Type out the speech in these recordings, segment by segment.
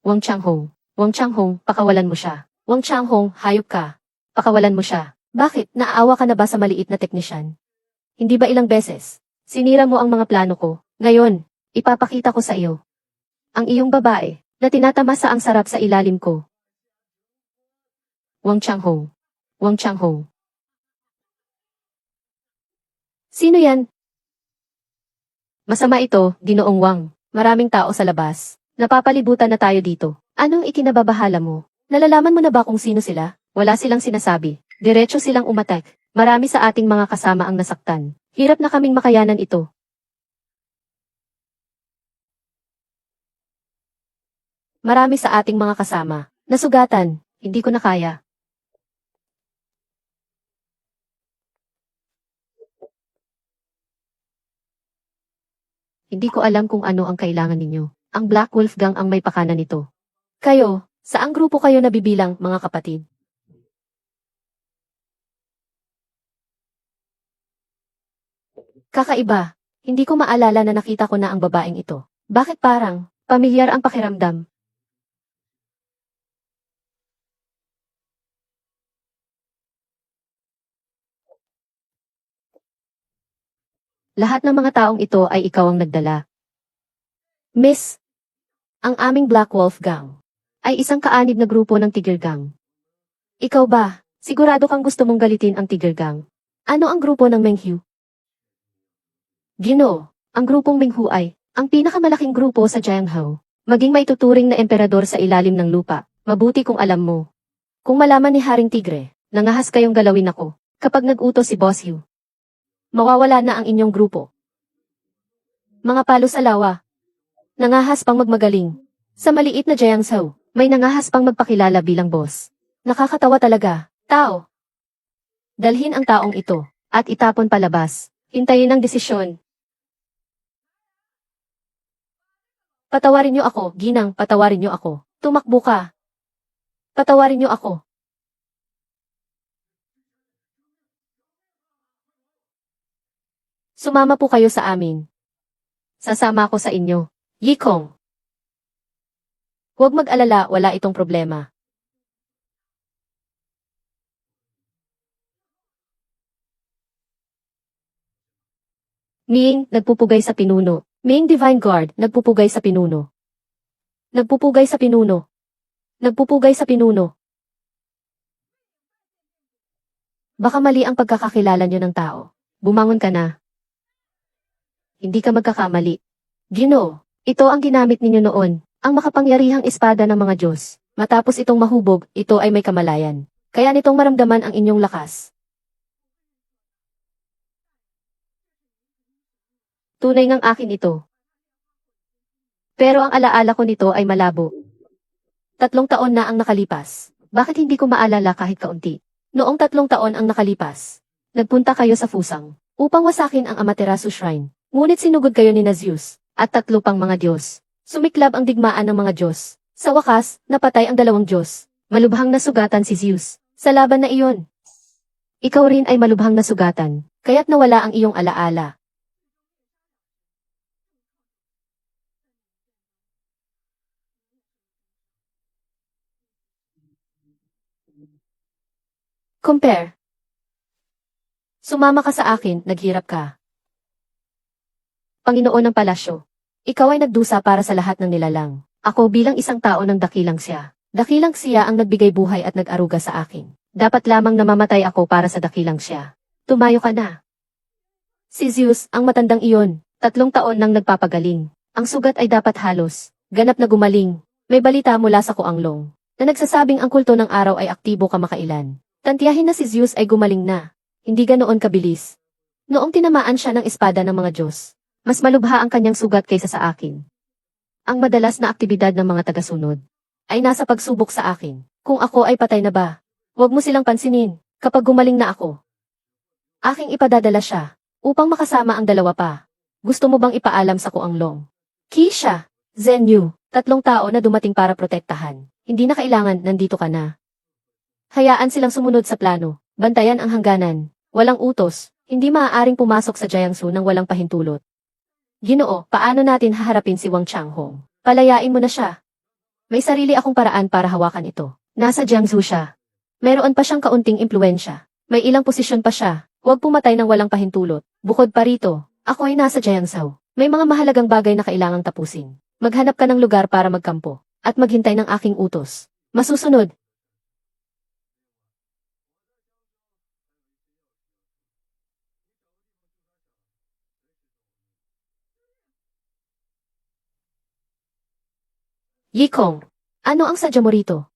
Wang Changhong. Wang Changhong, pakawalan mo siya. Wang Changhong, hayop ka. Pakawalan mo siya. Bakit? Naaawa ka na ba sa maliit na teknisyan? Hindi ba ilang beses? Sinira mo ang mga plano ko. Ngayon, ipapakita ko sa iyo. Ang iyong babae, na tinatamasa ang sarap sa ilalim ko. Wang Changhong. Wang Changhong. Sino yan? Masama ito, Ginoong Wang. Maraming tao sa labas. Napapalibutan na tayo dito. Anong ikinababahala mo? Nalalaman mo na ba kung sino sila? Wala silang sinasabi. Diretso silang umatek. Marami sa ating mga kasama ang nasaktan. Hirap na kaming makayanan ito. Marami sa ating mga kasama. Nasugatan. Hindi ko na kaya. Hindi ko alam kung ano ang kailangan ninyo. Ang Black Wolf Gang ang may pakana nito. Kayo, saang grupo kayo nabibilang, mga kapatid? Kakaiba. Hindi ko maalala na nakita ko na ang babaeng ito. Bakit parang, pamilyar ang pakiramdam? Lahat ng mga taong ito ay ikaw ang nagdala. Miss, ang aming Black Wolf Gang ay isang kaanib na grupo ng Tiger Gang. Ikaw ba, sigurado kang gusto mong galitin ang Tiger Gang? Ano ang grupo ng Menghu? Gino, ang grupong Menghu ay ang pinakamalaking grupo sa Jianghou. Maging may tuturing na emperador sa ilalim ng lupa. Mabuti kung alam mo. Kung malaman ni Haring Tigre, nangahas kayong galawin ako kapag nag-utos si Boss Hugh. Mawawala na ang inyong grupo. Mga palo sa lawa. Nangahas pang magmagaling. Sa maliit na Jiangzhou, may nangahas pang magpakilala bilang boss. Nakakatawa talaga. Tao. Dalhin ang taong ito, at itapon palabas. Hintayin ang desisyon. Patawarin niyo ako, Ginang, patawarin niyo ako. Tumakbo ka. Patawarin niyo ako. Sumama po kayo sa amin. Sasama ako sa inyo. Yikong. Huwag mag-alala, wala itong problema. Ming, nagpupugay sa pinuno. Ming Divine Guard, nagpupugay sa pinuno. Nagpupugay sa pinuno. Nagpupugay sa pinuno. Baka mali ang pagkakakilala niyo ng tao. Bumangon ka na. Hindi ka magkakamali. Gino, ito ang ginamit ninyo noon, ang makapangyarihang espada ng mga Diyos. Matapos itong mahubog, ito ay may kamalayan. Kaya nitong maramdaman ang inyong lakas. Tunay ngang akin ito. Pero ang alaala ko nito ay malabo. Tatlong taon na ang nakalipas. Bakit hindi ko maalala kahit kaunti? Noong tatlong taon ang nakalipas, nagpunta kayo sa Fusang upang wasakin ang Amaterasu Shrine. Ngunit sinugod kayo ni Nazius at tatlo pang mga Diyos. Sumiklab ang digmaan ng mga Diyos. Sa wakas, napatay ang dalawang Diyos. Malubhang nasugatan si Zeus. Sa laban na iyon. Ikaw rin ay malubhang nasugatan, kaya't nawala ang iyong alaala. Compare. Sumama ka sa akin, naghirap ka. Panginoon ng palasyo, ikaw ay nagdusa para sa lahat ng nilalang. Ako bilang isang tao ng dakilang siya. Dakilang siya ang nagbigay buhay at nag-aruga sa akin. Dapat lamang namamatay ako para sa dakilang siya. Tumayo ka na. Si Zeus, ang matandang iyon, tatlong taon nang nagpapagaling. Ang sugat ay dapat halos, ganap na gumaling. May balita mula sa Kuanglong, na nagsasabing ang kulto ng araw ay aktibo kamakailan. Tantiyahin na si Zeus ay gumaling na. Hindi ganoon kabilis. Noong tinamaan siya ng espada ng mga Diyos, mas malubha ang kanyang sugat kaysa sa akin. Ang madalas na aktibidad ng mga tagasunod ay nasa pagsubok sa akin. Kung ako ay patay na ba, huwag mo silang pansinin kapag gumaling na ako. Aking ipadadala siya upang makasama ang dalawa pa. Gusto mo bang ipaalam sa Kuanglong? Kisha, Zenyu, tatlong tao na dumating para protektahan. Hindi na kailangan nandito ka na. Hayaan silang sumunod sa plano. Bantayan ang hangganan. Walang utos. Hindi maaaring pumasok sa Jiangsu nang walang pahintulot. Ginoo, paano natin haharapin si Wang Changhong? Palayain mo na siya. May sarili akong paraan para hawakan ito. Nasa Jiangsu siya. Meron pa siyang kaunting impluensya. May ilang posisyon pa siya. Huwag pumatay ng walang pahintulot. Bukod pa rito, ako ay nasa Jiangsu. May mga mahalagang bagay na kailangang tapusin. Maghanap ka ng lugar para magkampo. At maghintay ng aking utos. Masusunod, Yikong, ano ang sadya mo rito?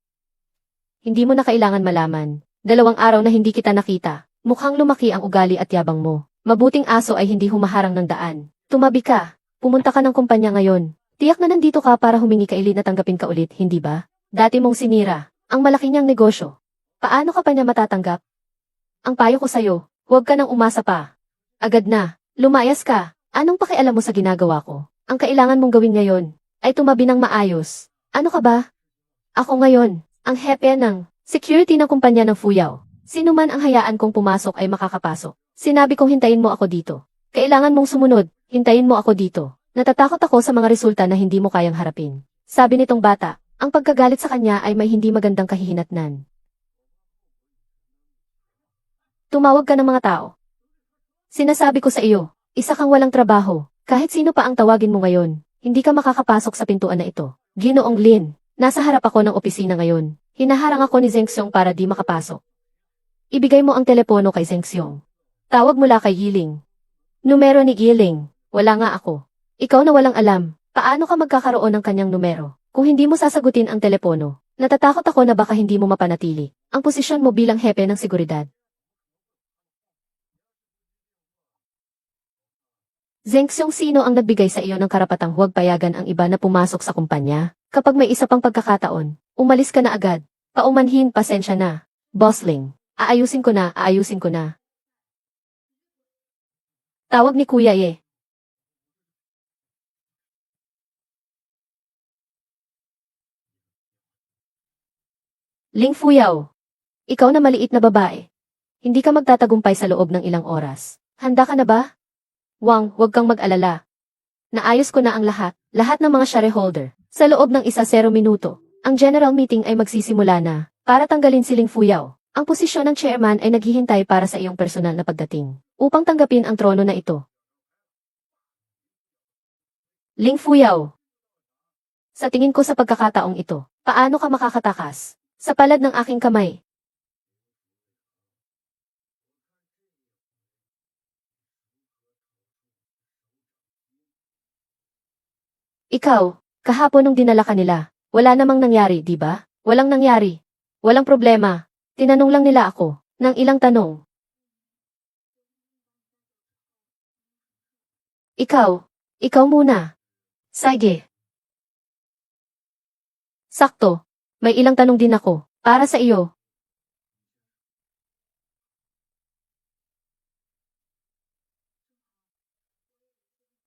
Hindi mo na kailangan malaman. Dalawang araw na hindi kita nakita. Mukhang lumaki ang ugali at yabang mo. Mabuting aso ay hindi humaharang ng daan. Tumabi ka. Pumunta ka ng kumpanya ngayon. Tiyak na nandito ka para humingi kailid na tanggapin ka ulit, hindi ba? Dati mong sinira. Ang malaki niyang negosyo. Paano ka pa niya matatanggap? Ang payo ko sa'yo, huwag ka nang umasa pa. Agad na. Lumayas ka. Anong pakialam mo sa ginagawa ko? Ang kailangan mong gawin ngayon ay tumabi ng maayos. Ano ka ba? Ako ngayon, ang hepe ng security ng kumpanya ng Fuyaw. Sino man ang hayaan kong pumasok ay makakapasok. Sinabi kong hintayin mo ako dito. Kailangan mong sumunod, hintayin mo ako dito. Natatakot ako sa mga resulta na hindi mo kayang harapin. Sabi nitong bata, ang pagkagalit sa kanya ay may hindi magandang kahihinatnan. Tumawag ka ng mga tao. Sinasabi ko sa iyo, isa kang walang trabaho. Kahit sino pa ang tawagin mo ngayon, hindi ka makakapasok sa pintuan na ito. Ginoong Lin, nasa harap ako ng opisina ngayon. Hinaharang ako ni Zeng Xiong para di makapasok. Ibigay mo ang telepono kay Zeng Xiong. Tawag mula kay Yiling. Numero ni Yiling. Wala nga ako. Ikaw na walang alam, paano ka magkakaroon ng kanyang numero? Kung hindi mo sasagutin ang telepono, natatakot ako na baka hindi mo mapanatili ang posisyon mo bilang hepe ng seguridad. Zeng sino ang nagbigay sa iyo ng karapatang huwag payagan ang iba na pumasok sa kumpanya? Kapag may isa pang pagkakataon, umalis ka na agad. Paumanhin, pasensya na. Bossling, aayusin ko na, aayusin ko na. Tawag ni Kuya Ye. Ling Fuyaw, ikaw na maliit na babae. Hindi ka magtatagumpay sa loob ng ilang oras. Handa ka na ba? Wang, huwag kang mag-alala. Naayos ko na ang lahat, lahat ng mga shareholder. Sa loob ng isa zero minuto, ang general meeting ay magsisimula na, para tanggalin si Ling Fuyaw. Ang posisyon ng chairman ay naghihintay para sa iyong personal na pagdating, upang tanggapin ang trono na ito. Ling Fuyaw. Sa tingin ko sa pagkakataong ito, paano ka makakatakas? Sa palad ng aking kamay, Ikaw, kahapon nung dinala ka nila, wala namang nangyari, di ba? Walang nangyari. Walang problema. Tinanong lang nila ako, ng ilang tanong. Ikaw, ikaw muna. Sige. Sakto. May ilang tanong din ako, para sa iyo.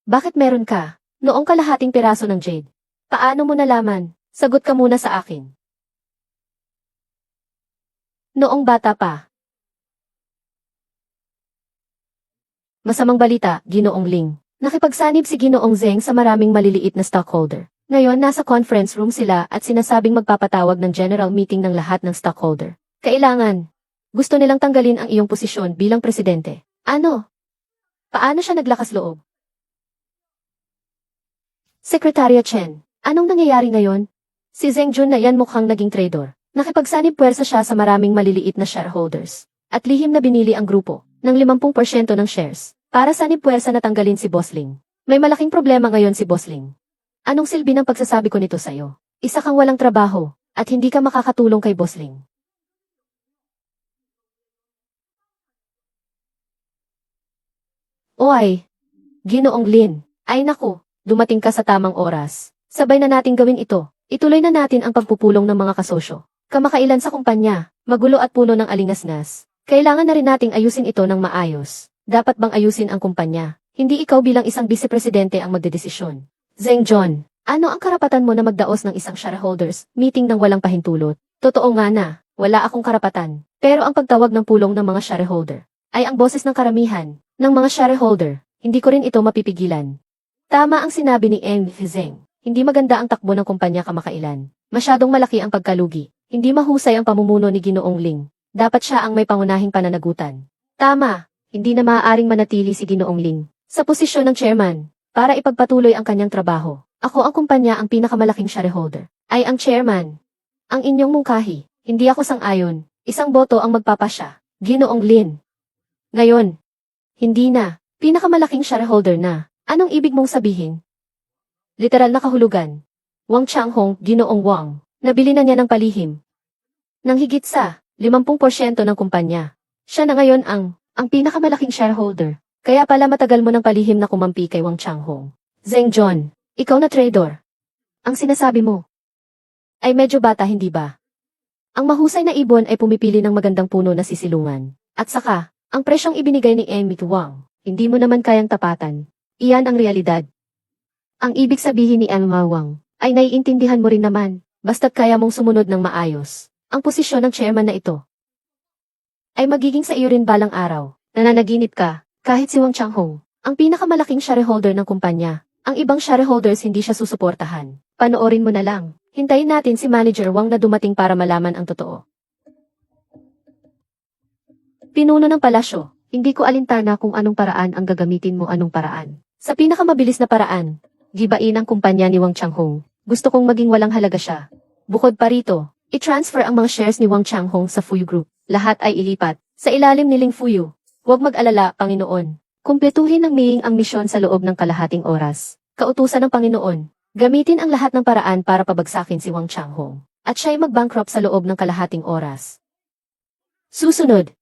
Bakit meron ka? Noong kalahating piraso ng jade. Paano mo nalaman? Sagot ka muna sa akin. Noong bata pa. Masamang balita, Ginoong Ling. Nakipagsanib si Ginoong Zeng sa maraming maliliit na stockholder. Ngayon nasa conference room sila at sinasabing magpapatawag ng general meeting ng lahat ng stockholder. Kailangan. Gusto nilang tanggalin ang iyong posisyon bilang presidente. Ano? Paano siya naglakas loob? Secretary Chen, anong nangyayari ngayon? Si Zeng Jun na yan mukhang naging trader. Nakipagsanib puwersa siya sa maraming maliliit na shareholders. At lihim na binili ang grupo ng 50% ng shares para sanib puwersa na tanggalin si Bosling. May malaking problema ngayon si Bosling. Anong silbi ng pagsasabi ko nito sa'yo? Isa kang walang trabaho at hindi ka makakatulong kay Bosling. Oy, Ginoong Lin, ay naku, dumating ka sa tamang oras. Sabay na nating gawin ito. Ituloy na natin ang pagpupulong ng mga kasosyo. Kamakailan sa kumpanya, magulo at puno ng alingasnas. Kailangan na rin nating ayusin ito ng maayos. Dapat bang ayusin ang kumpanya? Hindi ikaw bilang isang vice-presidente ang magdedesisyon. Zeng John, ano ang karapatan mo na magdaos ng isang shareholders meeting ng walang pahintulot? Totoo nga na, wala akong karapatan. Pero ang pagtawag ng pulong ng mga shareholder ay ang boses ng karamihan ng mga shareholder. Hindi ko rin ito mapipigilan. Tama ang sinabi ni Eng Zeng. Hindi maganda ang takbo ng kumpanya kamakailan. Masyadong malaki ang pagkalugi. Hindi mahusay ang pamumuno ni Ginoong Ling. Dapat siya ang may pangunahing pananagutan. Tama, hindi na maaaring manatili si Ginoong Ling sa posisyon ng chairman para ipagpatuloy ang kanyang trabaho. Ako ang kumpanya ang pinakamalaking shareholder. Ay ang chairman. Ang inyong mungkahi. Hindi ako sang-ayon. Isang boto ang magpapasya. Ginoong Lin. Ngayon, hindi na. Pinakamalaking shareholder na. Anong ibig mong sabihin? Literal na kahulugan. Wang Changhong, Ginoong Wang. Nabili na niya ng palihim. Nang higit sa 50% ng kumpanya. Siya na ngayon ang, ang pinakamalaking shareholder. Kaya pala matagal mo ng palihim na kumampi kay Wang Changhong. Zeng John, ikaw na trader. Ang sinasabi mo ay medyo bata hindi ba? Ang mahusay na ibon ay pumipili ng magandang puno na sisilungan. At saka, ang presyong ibinigay ni Emmett Wang, hindi mo naman kayang tapatan. Iyan ang realidad. Ang ibig sabihin ni Emma Wang, ay naiintindihan mo rin naman, basta't kaya mong sumunod ng maayos. Ang posisyon ng chairman na ito ay magiging sa iyo rin balang araw. Nananaginip ka, kahit si Wang Changhong, ang pinakamalaking shareholder ng kumpanya, ang ibang shareholders hindi siya susuportahan. Panoorin mo na lang. Hintayin natin si Manager Wang na dumating para malaman ang totoo. Pinuno ng palasyo, hindi ko alintana kung anong paraan ang gagamitin mo anong paraan. Sa pinakamabilis na paraan, gibain ang kumpanya ni Wang Changhong. Gusto kong maging walang halaga siya. Bukod pa rito, i-transfer ang mga shares ni Wang Changhong sa Fuyu Group. Lahat ay ilipat sa ilalim ni Ling Fuyu. Huwag mag-alala, Panginoon. Kumpletuhin ng Ming ang misyon sa loob ng kalahating oras. Kautusan ng Panginoon. Gamitin ang lahat ng paraan para pabagsakin si Wang Changhong. At siya'y mag-bankrupt sa loob ng kalahating oras. Susunod.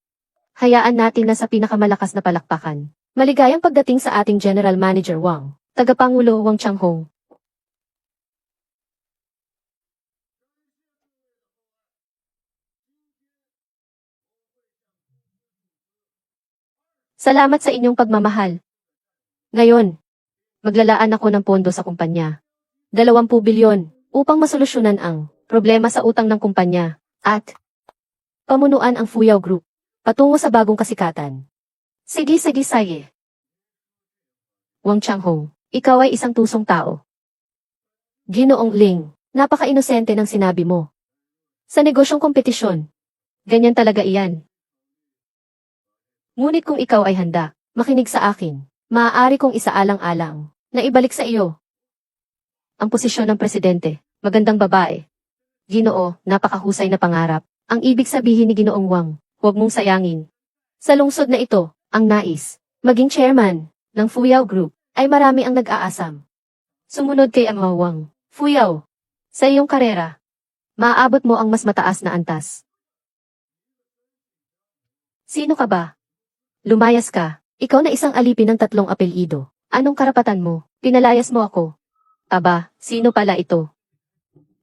Hayaan natin na sa pinakamalakas na palakpakan. Maligayang pagdating sa ating General Manager Wang, Tagapangulo Wang Changhong. Salamat sa inyong pagmamahal. Ngayon, maglalaan ako ng pondo sa kumpanya. 20 bilyon upang masolusyonan ang problema sa utang ng kumpanya at pamunuan ang Fuyao Group patungo sa bagong kasikatan. Sige, sige, sige. Wang Changhong, ikaw ay isang tusong tao. Ginoong Ling, napaka-inosente ng sinabi mo. Sa negosyong kompetisyon, ganyan talaga iyan. Ngunit kung ikaw ay handa, makinig sa akin, maaari kong isaalang-alang na ibalik sa iyo ang posisyon ng presidente, magandang babae. Ginoo, napakahusay na pangarap. Ang ibig sabihin ni Ginoong Wang, huwag mong sayangin. Sa lungsod na ito, ang nais, maging chairman ng Fuyao Group, ay marami ang nag-aasam. Sumunod kay Ama Wang, Fuyao, sa iyong karera, maaabot mo ang mas mataas na antas. Sino ka ba? Lumayas ka, ikaw na isang alipin ng tatlong apelyido. Anong karapatan mo? Pinalayas mo ako. Aba, sino pala ito?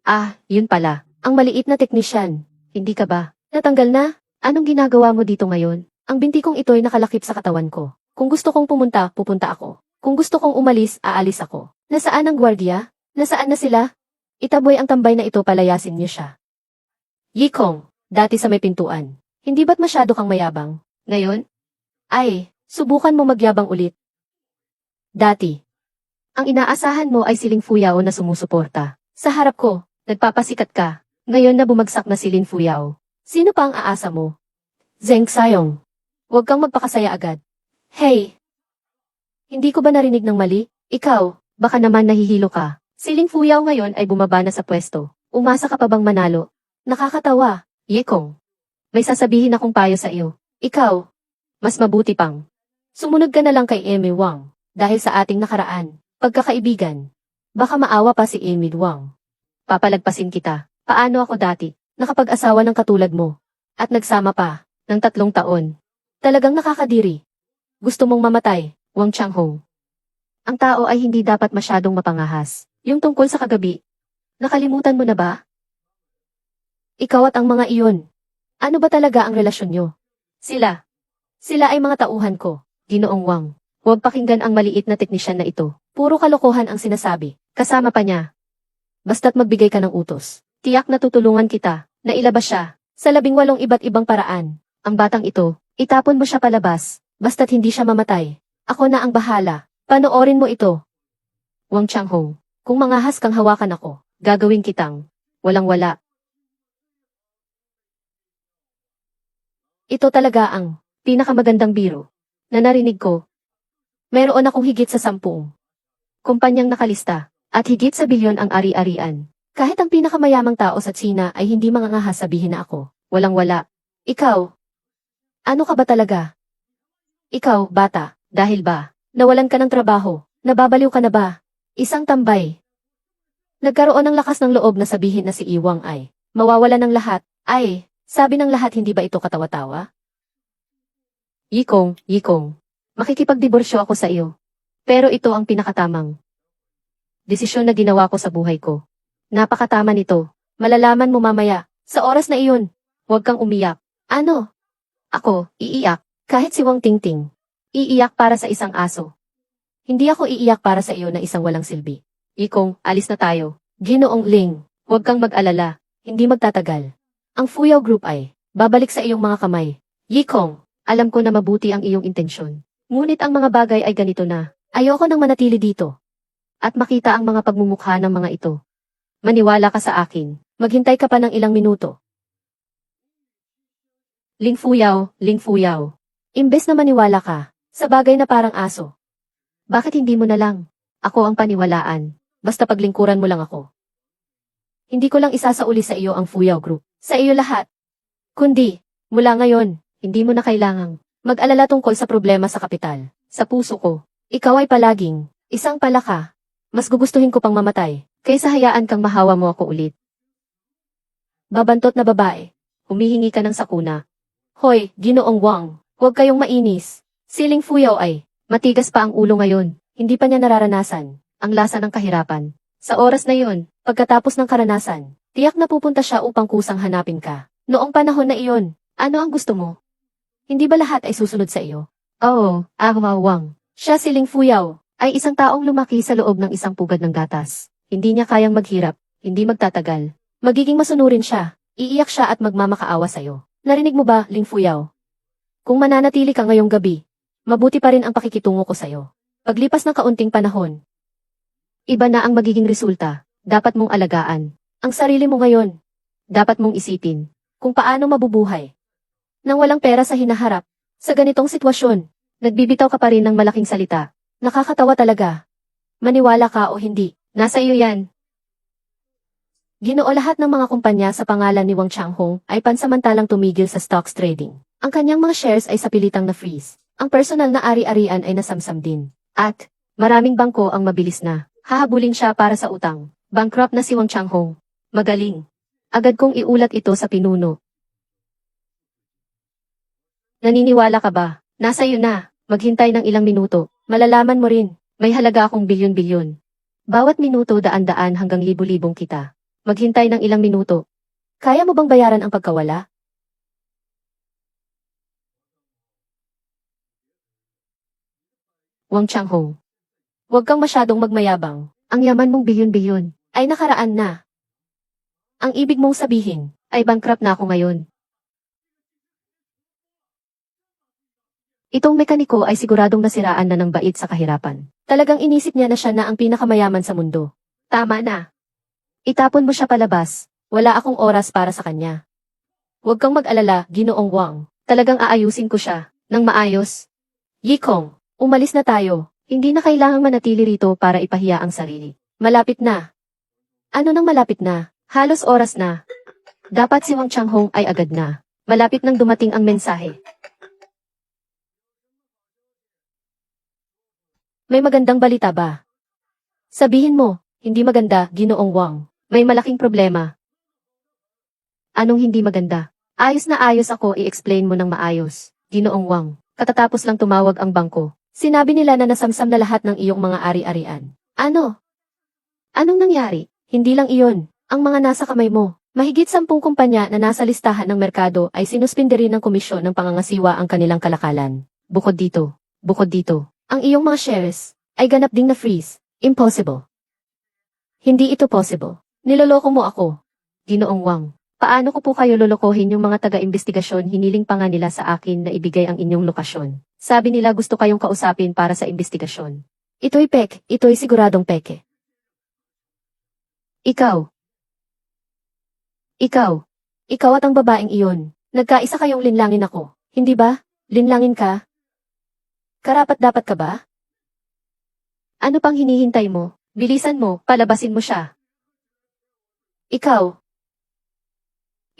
Ah, yun pala. Ang maliit na teknisyan. Hindi ka ba? Natanggal na? Anong ginagawa mo dito ngayon? Ang binti kong ito'y nakalakip sa katawan ko. Kung gusto kong pumunta, pupunta ako. Kung gusto kong umalis, aalis ako. Nasaan ang gwardiya? Nasaan na sila? Itaboy ang tambay na ito palayasin niyo siya. Yikong, dati sa may pintuan. Hindi ba't masyado kang mayabang? Ngayon? Ay, subukan mo magyabang ulit. Dati, ang inaasahan mo ay siling Fuyao na sumusuporta. Sa harap ko, nagpapasikat ka. Ngayon na bumagsak na si Lin Fuyao. Sino pa ang aasa mo? Zeng Sayong. Huwag kang magpakasaya agad. Hey! Hindi ko ba narinig ng mali? Ikaw, baka naman nahihilo ka. Si Lin Fuyao ngayon ay bumaba na sa pwesto. Umasa ka pa bang manalo? Nakakatawa, Yekong. May sasabihin akong payo sa iyo. Ikaw, mas mabuti pang. Sumunod ka na lang kay Amy Wang. Dahil sa ating nakaraan, pagkakaibigan. Baka maawa pa si Amy Wang. Papalagpasin kita. Paano ako dati, nakapag-asawa ng katulad mo, at nagsama pa, ng tatlong taon. Talagang nakakadiri. Gusto mong mamatay, Wang Changhong. Ang tao ay hindi dapat masyadong mapangahas. Yung tungkol sa kagabi. Nakalimutan mo na ba? Ikaw at ang mga iyon. Ano ba talaga ang relasyon nyo? Sila. Sila ay mga tauhan ko, Ginoong Wang. Huwag pakinggan ang maliit na teknisyan na ito. Puro kalokohan ang sinasabi. Kasama pa niya. Basta't magbigay ka ng utos. Tiyak na tutulungan kita, na ilabas siya, sa labing walong iba't ibang paraan. Ang batang ito, itapon mo siya palabas, basta't hindi siya mamatay. Ako na ang bahala. Panoorin mo ito. Wang Changhong, kung mangahas kang hawakan ako, gagawin kitang Walang wala. Ito talaga ang pinakamagandang biro na narinig ko. Meron akong higit sa sampung kumpanyang nakalista at higit sa bilyon ang ari-arian. Kahit ang pinakamayamang tao sa China ay hindi mangangahas sabihin na ako. Walang wala. Ikaw, ano ka ba talaga? Ikaw, bata, dahil ba, nawalan ka ng trabaho, nababaliw ka na ba? Isang tambay. Nagkaroon ng lakas ng loob na sabihin na si Iwang ay, mawawala ng lahat, ay, sabi ng lahat hindi ba ito katawa-tawa? Yikong, Yikong, makikipagdiborsyo ako sa iyo. Pero ito ang pinakatamang desisyon na ginawa ko sa buhay ko. Napakatama nito. Malalaman mo mamaya, sa oras na iyon, huwag kang umiyak. Ano? Ako, iiyak, kahit si Wang Tingting. Iiyak para sa isang aso. Hindi ako iiyak para sa iyo na isang walang silbi. Ikong, alis na tayo. Ginoong Ling, huwag kang mag-alala. Hindi magtatagal. Ang Fuyaw Group ay, babalik sa iyong mga kamay. Yikong, alam ko na mabuti ang iyong intensyon. Ngunit ang mga bagay ay ganito na. Ayoko nang manatili dito. At makita ang mga pagmumukha ng mga ito. Maniwala ka sa akin. Maghintay ka pa ng ilang minuto. Ling Fuyaw, Ling Fuyaw. Imbes na maniwala ka, sa bagay na parang aso. Bakit hindi mo na lang? Ako ang paniwalaan. Basta paglingkuran mo lang ako. Hindi ko lang isasauli sa iyo ang Fuyaw Group. Sa iyo lahat. Kundi, mula ngayon, hindi mo na kailangang mag-alala tungkol sa problema sa kapital. Sa puso ko, ikaw ay palaging, isang palaka. Mas gugustuhin ko pang mamatay, kaysa hayaan kang mahawa mo ako ulit. Babantot na babae, humihingi ka ng sakuna. Hoy, ginoong Wang, huwag kayong mainis. Siling Fuyaw ay, matigas pa ang ulo ngayon, hindi pa niya nararanasan, ang lasa ng kahirapan. Sa oras na yon, pagkatapos ng karanasan, tiyak na pupunta siya upang kusang hanapin ka. Noong panahon na iyon, ano ang gusto mo? Hindi ba lahat ay susunod sa iyo? Oo, Agma Wang. Siya si Ling Fuyaw, ay isang taong lumaki sa loob ng isang pugad ng gatas. Hindi niya kayang maghirap, hindi magtatagal. Magiging masunurin siya, iiyak siya at magmamakaawa sa'yo. Narinig mo ba, Ling Fuyaw? Kung mananatili ka ngayong gabi, mabuti pa rin ang pakikitungo ko sa'yo. Paglipas ng kaunting panahon, iba na ang magiging resulta. Dapat mong alagaan. Ang sarili mo ngayon. Dapat mong isipin kung paano mabubuhay. Nang walang pera sa hinaharap, sa ganitong sitwasyon, nagbibitaw ka pa rin ng malaking salita. Nakakatawa talaga. Maniwala ka o hindi, nasa iyo yan. Ginoo lahat ng mga kumpanya sa pangalan ni Wang Changhong ay pansamantalang tumigil sa stocks trading. Ang kanyang mga shares ay sapilitang na-freeze. Ang personal na ari-arian ay nasamsam din. At, maraming bangko ang mabilis na. Hahabulin siya para sa utang. Bankrupt na si Wang Changhong. Magaling. Agad kong iulat ito sa pinuno. Naniniwala ka ba? Nasa iyo na. Maghintay ng ilang minuto. Malalaman mo rin. May halaga akong bilyon-bilyon. Bawat minuto daan-daan hanggang libu-libong kita. Maghintay ng ilang minuto. Kaya mo bang bayaran ang pagkawala? Wang Changhong. Huwag kang masyadong magmayabang. Ang yaman mong bilyon-bilyon ay nakaraan na. Ang ibig mong sabihin ay bankrupt na ako ngayon. Itong mekaniko ay siguradong nasiraan na ng bait sa kahirapan. Talagang inisip niya na siya na ang pinakamayaman sa mundo. Tama na. Itapon mo siya palabas. Wala akong oras para sa kanya. Huwag kang mag-alala, ginoong Wang. Talagang aayusin ko siya. Nang maayos. Yikong, umalis na tayo. Hindi na kailangang manatili rito para ipahiya ang sarili. Malapit na. Ano nang malapit na? Halos oras na. Dapat si Wang Changhong ay agad na. Malapit nang dumating ang mensahe. May magandang balita ba? Sabihin mo, hindi maganda, ginoong Wang. May malaking problema. Anong hindi maganda? Ayos na ayos ako i-explain mo ng maayos, ginoong Wang. Katatapos lang tumawag ang bangko. Sinabi nila na nasamsam na lahat ng iyong mga ari-arian. Ano? Anong nangyari? Hindi lang iyon. Ang mga nasa kamay mo. Mahigit sampung kumpanya na nasa listahan ng merkado ay sinuspinde rin ng komisyon ng pangangasiwa ang kanilang kalakalan. Bukod dito, bukod dito, ang iyong mga shares ay ganap ding na-freeze. Impossible. Hindi ito possible. Niloloko mo ako. Ginoong Wang. Paano ko po kayo lolokohin yung mga taga-investigasyon hiniling pa nga nila sa akin na ibigay ang inyong lokasyon. Sabi nila gusto kayong kausapin para sa investigasyon. Ito'y pek, ito'y siguradong peke. Ikaw. Ikaw. Ikaw at ang babaeng iyon. Nagkaisa kayong linlangin ako. Hindi ba? Linlangin ka? Karapat dapat ka ba? Ano pang hinihintay mo? Bilisan mo, palabasin mo siya. Ikaw.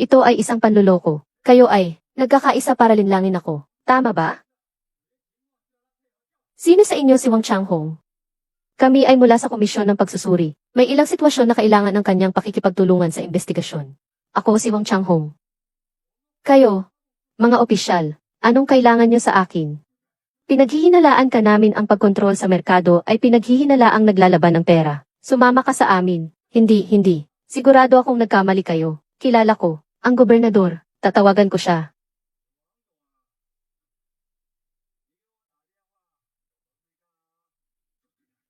Ito ay isang panluloko. Kayo ay, nagkakaisa para linlangin ako. Tama ba? Sino sa inyo si Wang Changhong? Kami ay mula sa komisyon ng pagsusuri. May ilang sitwasyon na kailangan ng kanyang pakikipagtulungan sa investigasyon. Ako si Wang Changhong. Kayo, mga opisyal, anong kailangan niyo sa akin? Pinaghihinalaan ka namin ang pagkontrol sa merkado ay pinaghihinalaang naglalaban ng pera. Sumama ka sa amin. Hindi, hindi. Sigurado akong nagkamali kayo. Kilala ko, ang gobernador. Tatawagan ko siya.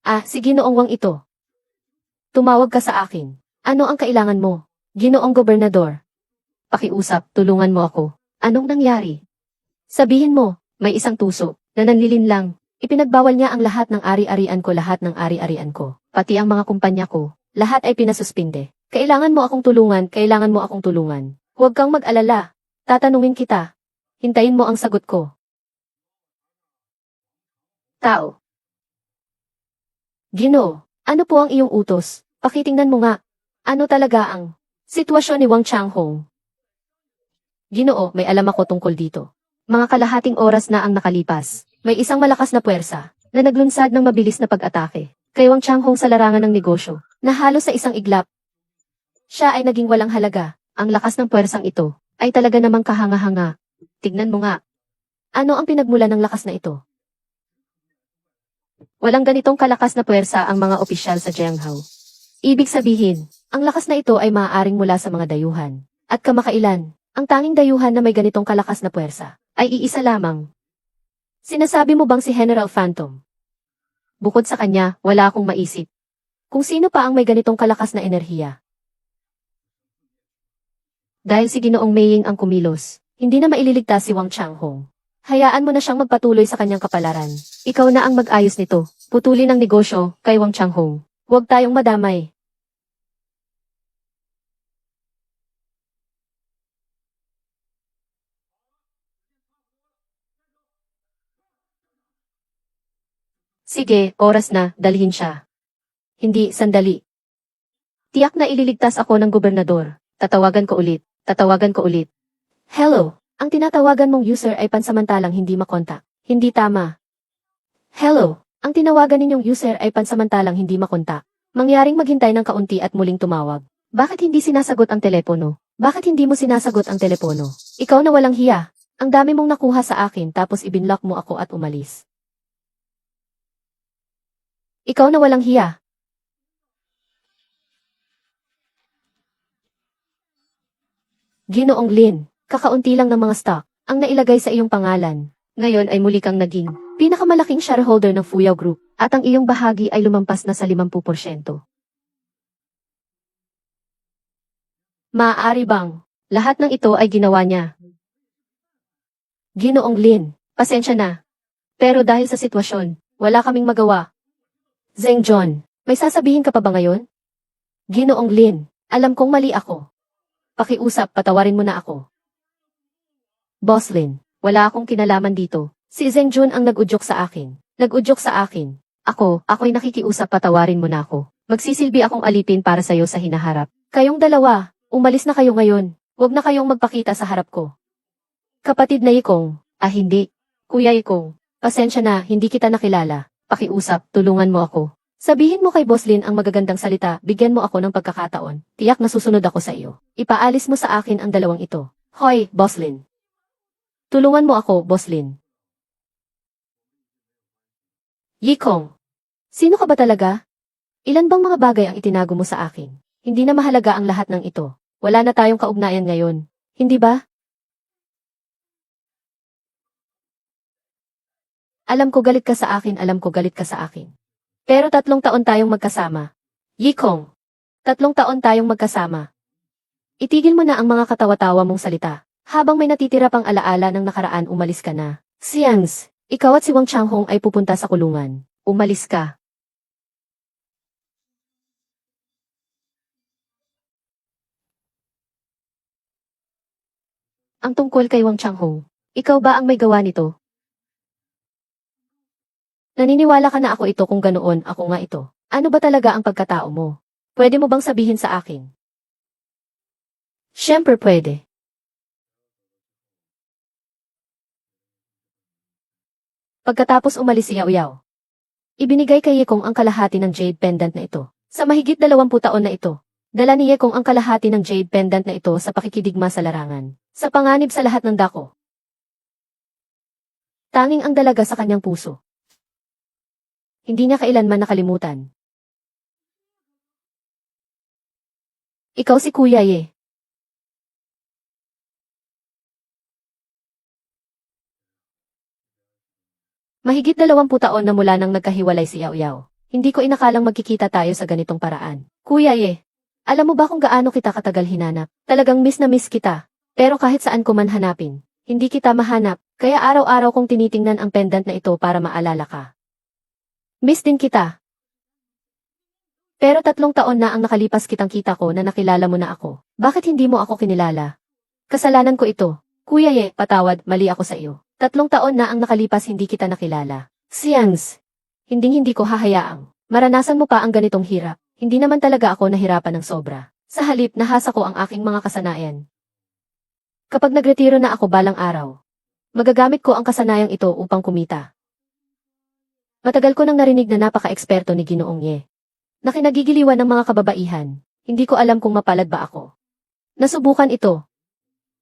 Ah, si Ginoong Wang ito. Tumawag ka sa akin. Ano ang kailangan mo? Ginoong gobernador. Pakiusap, tulungan mo ako. Anong nangyari? Sabihin mo, may isang tuso, na nanlilin lang. Ipinagbawal niya ang lahat ng ari-arian ko lahat ng ari-arian ko. Pati ang mga kumpanya ko. Lahat ay pinasuspinde. Kailangan mo akong tulungan, kailangan mo akong tulungan. Huwag kang mag-alala. Tatanungin kita. Hintayin mo ang sagot ko. Tao. Gino, ano po ang iyong utos? Pakitingnan mo nga. Ano talaga ang sitwasyon ni Wang Changhong? Ginoo, may alam ako tungkol dito. Mga kalahating oras na ang nakalipas. May isang malakas na puwersa na naglunsad ng mabilis na pag-atake kay Wang Changhong sa larangan ng negosyo na halos sa isang iglap. Siya ay naging walang halaga. Ang lakas ng puwersang ito ay talaga namang kahanga-hanga. Tignan mo nga. Ano ang pinagmula ng lakas na ito? Walang ganitong kalakas na puwersa ang mga opisyal sa Jianghao. Ibig sabihin, ang lakas na ito ay maaaring mula sa mga dayuhan. At kamakailan, ang tanging dayuhan na may ganitong kalakas na puwersa ay iisa lamang. Sinasabi mo bang si General Phantom? Bukod sa kanya, wala akong maisip. Kung sino pa ang may ganitong kalakas na enerhiya. Dahil si Ginoong Maying ang kumilos, hindi na maililigtas si Wang Changhong. Hayaan mo na siyang magpatuloy sa kanyang kapalaran. Ikaw na ang mag-ayos nito. Putulin ang negosyo kay Wang Changhong. Huwag tayong madamay. Sige, oras na, dalhin siya. Hindi, sandali. Tiyak na ililigtas ako ng gobernador. Tatawagan ko ulit. Tatawagan ko ulit. Hello, ang tinatawagan mong user ay pansamantalang hindi makontak. Hindi tama. Hello, ang tinawagan ninyong user ay pansamantalang hindi makontak. Mangyaring maghintay ng kaunti at muling tumawag. Bakit hindi sinasagot ang telepono? Bakit hindi mo sinasagot ang telepono? Ikaw na walang hiya. Ang dami mong nakuha sa akin tapos ibinlock mo ako at umalis. Ikaw na walang hiya. Ginoong Lin, kakaunti lang ng mga stock ang nailagay sa iyong pangalan. Ngayon ay muli kang naging pinakamalaking shareholder ng Fuyao Group at ang iyong bahagi ay lumampas na sa 50%. Maaari bang lahat ng ito ay ginawa niya? Ginoong Lin, pasensya na. Pero dahil sa sitwasyon, wala kaming magawa. Zeng John, may sasabihin ka pa ba ngayon? Ginoong Lin, alam kong mali ako. Pakiusap, patawarin mo na ako. Boss Lin, wala akong kinalaman dito. Si Zeng Jun ang nag-udyok sa akin. Nag-udyok sa akin. Ako, ako'y nakikiusap patawarin mo na ako. Magsisilbi akong alipin para sa'yo sa hinaharap. Kayong dalawa, umalis na kayo ngayon. Huwag na kayong magpakita sa harap ko. Kapatid na Ikong, ah hindi. Kuya Ikong, pasensya na, hindi kita nakilala. Pakiusap, tulungan mo ako. Sabihin mo kay Boss Lin ang magagandang salita, bigyan mo ako ng pagkakataon. Tiyak na susunod ako sa iyo. Ipaalis mo sa akin ang dalawang ito. Hoy, Boss Lin. Tulungan mo ako, Boss Lin. Yikong. Sino ka ba talaga? Ilan bang mga bagay ang itinago mo sa akin? Hindi na mahalaga ang lahat ng ito. Wala na tayong kaugnayan ngayon. Hindi ba? Alam ko galit ka sa akin, alam ko galit ka sa akin. Pero tatlong taon tayong magkasama. Yikong. Tatlong taon tayong magkasama. Itigil mo na ang mga katawa-tawa mong salita. Habang may natitira pang alaala ng nakaraan umalis ka na. Sians, ikaw at si Wang Changhong ay pupunta sa kulungan. Umalis ka. Ang tungkol kay Wang Changhong. Ikaw ba ang may gawa nito? Naniniwala ka na ako ito kung ganoon ako nga ito. Ano ba talaga ang pagkatao mo? Pwede mo bang sabihin sa akin? Siyempre pwede. Pagkatapos umalis si Yao Yao. Ibinigay kay Yekong ang kalahati ng jade pendant na ito. Sa mahigit 20 taon na ito, dala ni Yekong ang kalahati ng jade pendant na ito sa pakikidigma sa larangan. Sa panganib sa lahat ng dako. Tanging ang dalaga sa kanyang puso. Hindi niya kailanman nakalimutan. Ikaw si Kuya Ye. Mahigit dalawampu taon na mula nang nagkahiwalay si Yao Yao. Hindi ko inakalang magkikita tayo sa ganitong paraan. Kuya Ye, alam mo ba kung gaano kita katagal hinanap? Talagang miss na miss kita. Pero kahit saan ko man hanapin, hindi kita mahanap, kaya araw-araw kong tinitingnan ang pendant na ito para maalala ka. Miss din kita. Pero tatlong taon na ang nakalipas kitang kita ko na nakilala mo na ako. Bakit hindi mo ako kinilala? Kasalanan ko ito. Kuya Ye, patawad, mali ako sa iyo. Tatlong taon na ang nakalipas hindi kita nakilala. Sians, hinding hindi ko hahayaang. Maranasan mo pa ang ganitong hirap. Hindi naman talaga ako nahirapan ng sobra. Sa halip, nahasa ko ang aking mga kasanayan. Kapag nagretiro na ako balang araw, magagamit ko ang kasanayang ito upang kumita. Matagal ko nang narinig na napaka-eksperto ni Ginoong Ye. Na kinagigiliwan ng mga kababaihan, hindi ko alam kung mapalad ba ako. Nasubukan ito.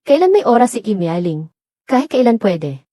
Kailan may oras si Kim Yaling? Kahit kailan pwede.